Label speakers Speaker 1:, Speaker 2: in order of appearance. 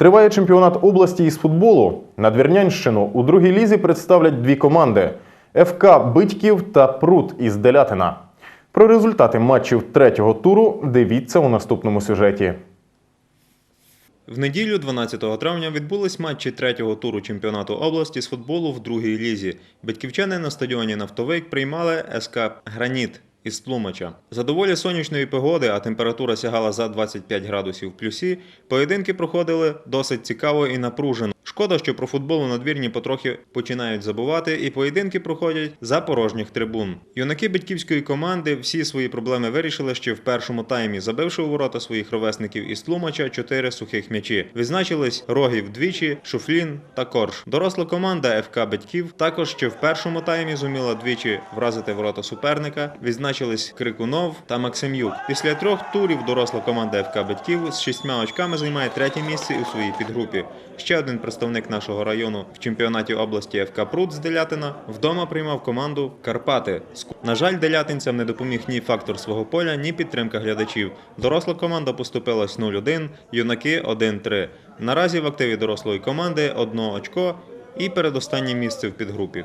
Speaker 1: Триває чемпіонат області із футболу. Надвірнянщину у другій лізі представлять дві команди: ФК Битків та Прут із Делятина. Про результати матчів третього туру дивіться у наступному сюжеті.
Speaker 2: В неділю, 12 травня, відбулись матчі третього туру чемпіонату області з футболу в другій лізі. Батьківчани на стадіоні Нафтовик приймали СК Граніт із Тлумача. За доволі сонячної погоди, а температура сягала за 25 градусів плюсі, поєдинки проходили досить цікаво і напружено. Шкода, що про футбол у надвірні потрохи починають забувати, і поєдинки проходять за порожніх трибун. Юнаки батьківської команди всі свої проблеми вирішили ще в першому таймі, забивши у ворота своїх ровесників із Тлумача чотири сухих м'ячі. Відзначились Рогів двічі, Шуфлін та Корж. Доросла команда ФК Батьків також ще в першому таймі зуміла двічі вразити ворота суперника. Відзначились Крикунов та Максим'юк. Після трьох турів доросла команда ФК Батьків з шістьма очками займає третє місце у своїй підгрупі. Ще один представник нашого району в чемпіонаті області ФК Прут з Делятина вдома приймав команду Карпати. На жаль, делятинцям не допоміг ні фактор свого поля, ні підтримка глядачів. Доросла команда поступилась 0-1, юнаки 1-3. Наразі в активі дорослої команди одно очко і передостаннє місце в підгрупі.